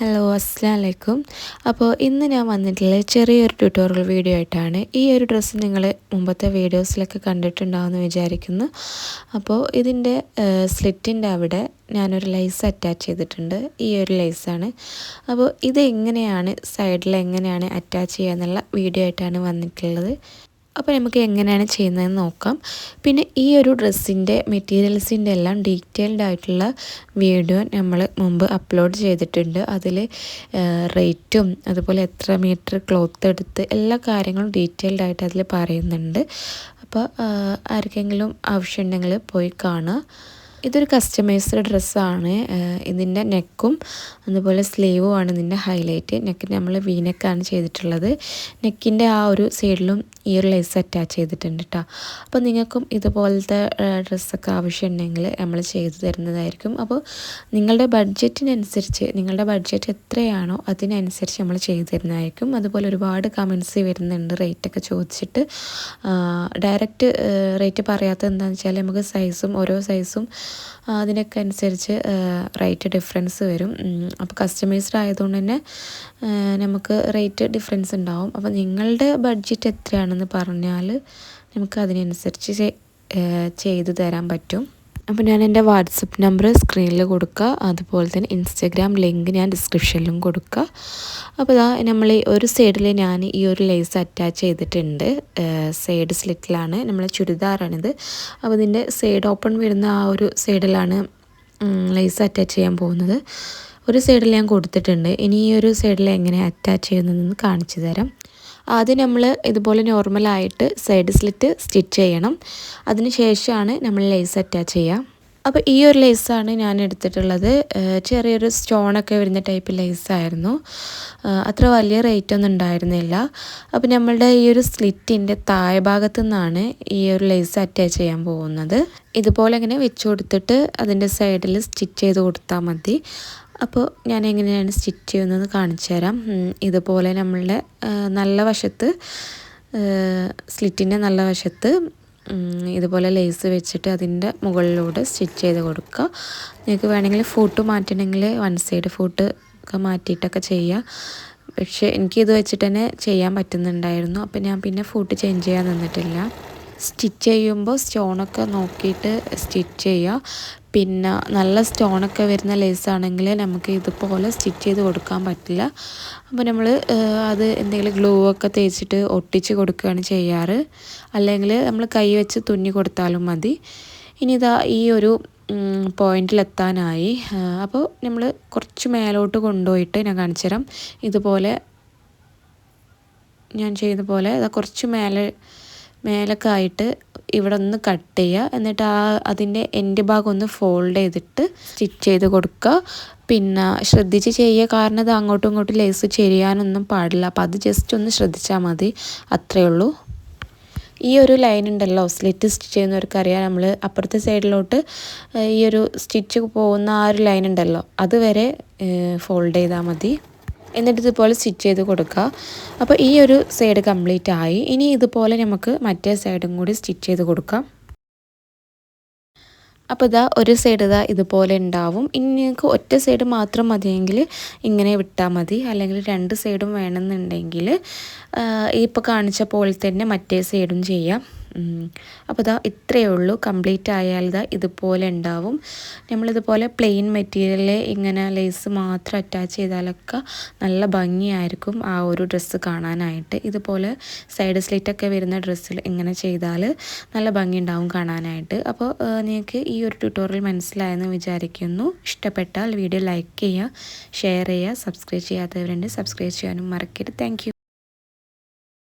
Hello അസ്സാം വലൈക്കും അപ്പോൾ ഇന്ന് ഞാൻ വന്നിട്ടുള്ള ചെറിയൊരു ട്യൂട്ടോറിയൽ വീഡിയോ ആയിട്ടാണ് ഈ ഒരു ഡ്രസ്സ് നിങ്ങൾ മുമ്പത്തെ വീഡിയോസിലൊക്കെ കണ്ടിട്ടുണ്ടാവുമെന്ന് വിചാരിക്കുന്നു. അപ്പോൾ ഇതിന്റെ സ്ലിറ്റിന്റെ അവിടെ ഞാനൊരു ലൈസ് അറ്റാച്ച് ചെയ്തിട്ടുണ്ട്. ഈ ഒരു ലൈസാണ് അപ്പോൾ ഇത് എങ്ങനെയാണ് സൈഡിൽ എങ്ങനെയാണ് അറ്റാച്ച് ചെയ്യുക എന്നുള്ള വീഡിയോ ആയിട്ടാണ് വന്നിട്ടുള്ളത്. അപ്പോൾ നമുക്ക് എങ്ങനെയാണ് ചെയ്യുന്നതെന്ന് നോക്കാം. പിന്നെ ഈ ഒരു ഡ്രസ്സിന്റെ മെറ്റീരിയൽസിന്റെ എല്ലാം ഡീറ്റെയിൽഡ് ആയിട്ടുള്ള വീഡിയോ നമ്മൾ മുമ്പ് അപ്ലോഡ് ചെയ്തിട്ടുണ്ട്. അതിൽ റേറ്റും അതുപോലെ എത്ര മീറ്റർ ക്ലോത്ത് എടുത്ത് എല്ലാ കാര്യങ്ങളും ഡീറ്റെയിൽഡ് ആയിട്ട് അതിൽ പറയുന്നുണ്ട്. അപ്പോൾ ആർക്കെങ്കിലും ആവശ്യമുണ്ടെങ്കിൽ പോയി കാണുക. ഇതൊരു കസ്റ്റമൈസ്ഡ് ഡ്രസ്സാണ് ഇതിന്റെ നെക്കും അതുപോലെ സ്ലീവും ആണ് ഇതിന്റെ ഹൈലൈറ്റ് നെക്കിന് നമ്മൾ വീനെക്കാണ് ചെയ്തിട്ടുള്ളത്. നെക്കിന്റെ ആ ഒരു സൈഡിലും ഈ ഒരു ലേസ് അറ്റാച്ച് ചെയ്തിട്ടുണ്ട് കേട്ടോ അപ്പോൾ നിങ്ങൾക്കും ഇതുപോലത്തെ ഡ്രസ്സൊക്കെ ആവശ്യമുണ്ടെങ്കിൽ നമ്മൾ ചെയ്തു തരുന്നതായിരിക്കും. അപ്പോൾ നിങ്ങളുടെ ബഡ്ജറ്റിനനുസരിച്ച് നിങ്ങളുടെ ബഡ്ജറ്റ് എത്രയാണോ അതിനനുസരിച്ച് നമ്മൾ ചെയ്തു തരുന്നതായിരിക്കും. അതുപോലെ ഒരുപാട് കമൻസ് വരുന്നുണ്ട് റേറ്റൊക്കെ ചോദിച്ചിട്ട്. ഡയറക്റ്റ് റേറ്റ് പറയാത്തത് എന്താണെന്ന് വെച്ചാൽ നമുക്ക് സൈസും ഓരോ സൈസും അതിനൊക്കെ അനുസരിച്ച് റേറ്റ് ഡിഫറൻസ് വരും. അപ്പോൾ കസ്റ്റമൈസ്ഡ് ആയതുകൊണ്ട് തന്നെ നമുക്ക് റേറ്റ് ഡിഫറൻസ് ഉണ്ടാവും. അപ്പോൾ നിങ്ങളുടെ ബഡ്ജറ്റ് എത്രയാണെന്ന് പറഞ്ഞാൽ നമുക്ക് അതിനനുസരിച്ച് ചെയ്തു തരാൻ പറ്റും. അപ്പോൾ ഞാൻ എന്റെ വാട്സപ്പ് നമ്പർ സ്ക്രീനിൽ കൊടുക്കുക. അതുപോലെ തന്നെ ഇൻസ്റ്റഗ്രാം ലിങ്ക് ഞാൻ ഡിസ്ക്രിപ്ഷനിലും കൊടുക്കുക. അപ്പോൾ ഇതാ നമ്മൾ ഒരു സൈഡിൽ ഞാൻ ഈ ഒരു ലേസ് അറ്റാച്ച് ചെയ്തിട്ടുണ്ട്. സൈഡ് സ്ലിറ്റിലാണ്. നമ്മൾ ചുരിദാറാണിത്. അപ്പോൾ ഇതിന്റെ സൈഡ് ഓപ്പൺ വരുന്ന ആ ഒരു സൈഡിലാണ് ലേസ് അറ്റാച്ച് ചെയ്യാൻ പോകുന്നത്. ഒരു സൈഡിൽ ഞാൻ കൊടുത്തിട്ടുണ്ട്. ഇനി ഈ ഒരു സൈഡിൽ എങ്ങനെ അറ്റാച്ച് ചെയ്യുന്നതെന്ന് കാണിച്ചു തരാം. ആദ്യം നമ്മൾ ഇതുപോലെ നോർമലായിട്ട് സൈഡ് സ്ലിറ്റ് സ്റ്റിച്ച് ചെയ്യണം. അതിന് ശേഷമാണ് നമ്മൾ ലേസ് അറ്റാച്ച് ചെയ്യുക അപ്പോൾ ഈ ഒരു ലേസാണ് ഞാൻ എടുത്തിട്ടുള്ളത്. ചെറിയൊരു സ്റ്റോണൊക്കെ വരുന്ന ടൈപ്പ് ലേസായിരുന്നു അത്ര വലിയ റേറ്റ് ഒന്നും ഉണ്ടായിരുന്നില്ല. അപ്പോൾ നമ്മളുടെ ഈ ഒരു സ്ലിറ്റിന്റെ താഴെ ഭാഗത്തു നിന്നാണ് ഈ ഒരു ലേസ് അറ്റാച്ച് ചെയ്യാൻ പോകുന്നത്. ഇതുപോലെ ഇങ്ങനെ വെച്ച് കൊടുത്തിട്ട് അതിന്റെ സൈഡിൽ സ്റ്റിച്ച് ചെയ്ത് കൊടുത്താൽ മതി. അപ്പോൾ ഞാൻ എങ്ങനെയാണ് സ്റ്റിച്ച് ചെയ്യുന്നത് കാണിച്ചു തരാം. ഇതുപോലെ നമ്മളുടെ നല്ല വശത്ത് സ്ലിറ്റിന്റെ നല്ല വശത്ത് ഇതുപോലെ ലേസ് വെച്ചിട്ട് അതിന്റെ മുകളിലൂടെ സ്റ്റിച്ച് ചെയ്ത് കൊടുക്കുക. നിങ്ങൾക്ക് വേണമെങ്കിൽ ഫൂട്ട് മാറ്റണമെങ്കിൽ വൺ സൈഡ് ഫൂട്ട് ഒക്കെ മാറ്റിയിട്ടൊക്കെ ചെയ്യുക പക്ഷേ എനിക്കിത് വെച്ചിട്ട് തന്നെ ചെയ്യാൻ പറ്റുന്നുണ്ടായിരുന്നു. അപ്പോൾ ഞാൻ പിന്നെ ഫൂട്ട് ചേഞ്ച് ചെയ്യാൻ നിന്നിട്ടില്ല. സ്റ്റിച്ച് ചെയ്യുമ്പോൾ സ്റ്റോണൊക്കെ നോക്കിയിട്ട് സ്റ്റിച്ച് ചെയ്യുക. പിന്നെ നല്ല സ്റ്റോണൊക്കെ വരുന്ന ലേസാണെങ്കിൽ നമുക്ക് ഇതുപോലെ സ്റ്റിച്ച് ചെയ്ത് കൊടുക്കാൻ പറ്റില്ല. അപ്പോൾ നമ്മൾ അത് എന്തെങ്കിലും ഗ്ലൂ ഒക്കെ തേച്ചിട്ട് ഒട്ടിച്ച് കൊടുക്കുകയാണ് ചെയ്യാറ്. അല്ലെങ്കിൽ നമ്മൾ കൈ വെച്ച് തുന്നി കൊടുത്താലും മതി. ഇനി ഇതാ ഈ ഒരു പോയിന്റിലെത്താനായി അപ്പോൾ നമ്മൾ കുറച്ച് മേലോട്ട് കൊണ്ടുപോയിട്ട് ഞാൻ കാണിച്ചു തരാം. ഇതുപോലെ ഞാൻ ചെയ്ത പോലെ കുറച്ച് മേലെ മേലൊക്കെ ആയിട്ട് ഇവിടെ ഒന്ന് കട്ട് ചെയ്യുക എന്നിട്ട് ആ അതിന്റെ എൻഡ് ഭാഗം ഒന്ന് ഫോൾഡ് ചെയ്തിട്ട് സ്റ്റിച്ച് ചെയ്ത് കൊടുക്കുക. പിന്നെ ശ്രദ്ധിച്ച് ചെയ്യുക. കാരണം അത് അങ്ങോട്ടും ഇങ്ങോട്ടും ലേസ് ചെരിയാനൊന്നും പാടില്ല. അപ്പോൾ അത് ജസ്റ്റ് ഒന്ന് ശ്രദ്ധിച്ചാൽ മതി. അത്രയേ ഉള്ളൂ. ഈ ഒരു ലൈൻ ഉണ്ടല്ലോ. സ്ലിറ്റ് സ്റ്റിച്ച് ചെയ്യുന്നവർക്കറിയാം നമ്മൾ അപ്പുറത്തെ സൈഡിലോട്ട് ഈ ഒരു സ്റ്റിച്ച് പോകുന്ന ആ ഒരു ലൈൻ ഉണ്ടല്ലോ. അതുവരെ ഫോൾഡ് ചെയ്താൽ മതി. എന്നിട്ട് ഇതുപോലെ സ്റ്റിച്ച് ചെയ്ത് കൊടുക്കുക. അപ്പോൾ ഈ ഒരു സൈഡ് കംപ്ലീറ്റ് ആയി. ഇനി ഇതുപോലെ നമുക്ക് മറ്റേ സൈഡും കൂടി സ്റ്റിച്ച് ചെയ്ത് കൊടുക്കാം. അപ്പോൾ ഇതാ ഒരു സൈഡ് ഇതാ ഇതുപോലെ ഉണ്ടാവും. ഇനി നിങ്ങൾക്ക് ഒറ്റ സൈഡ് മാത്രം മതിയെങ്കിൽ ഇങ്ങനെ വിട്ടാൽ മതി. അല്ലെങ്കിൽ രണ്ട് സൈഡും വേണമെന്നുണ്ടെങ്കിൽ ഇപ്പോൾ കാണിച്ച പോലെ തന്നെ മറ്റേ സൈഡും ചെയ്യാം. അപ്പോൾ ഇതാ ഇത്രയേ ഉള്ളൂ. കംപ്ലീറ്റ് ആയാൽ ഇതാ ഇതുപോലെ ഉണ്ടാവും. നമ്മളിതുപോലെ പ്ലെയിൻ മെറ്റീരിയലിൽ ഇങ്ങനെ ലേസ് മാത്രം അറ്റാച്ച് ചെയ്താലൊക്കെ നല്ല ഭംഗിയായിരിക്കും ആ ഒരു ഡ്രസ്സ് കാണാനായിട്ട്. ഇതുപോലെ സൈഡ് സ്ലിറ്റൊക്കെ വരുന്ന ഡ്രസ്സിൽ ഇങ്ങനെ ചെയ്താൽ നല്ല ഭംഗി ഉണ്ടാവും കാണാനായിട്ട്. അപ്പോൾ നിങ്ങൾക്ക് ഈ ഒരു ട്യൂട്ടോറിയൽ മനസ്സിലായെന്ന് വിചാരിക്കുന്നു. ഇഷ്ടപ്പെട്ടാൽ വീഡിയോ ലൈക്ക് ചെയ്യുക ഷെയർ ചെയ്യുക സബ്സ്ക്രൈബ് ചെയ്യാത്തവരുണ്ട് സബ്സ്ക്രൈബ് ചെയ്യാനും മറക്കരുത്. താങ്ക്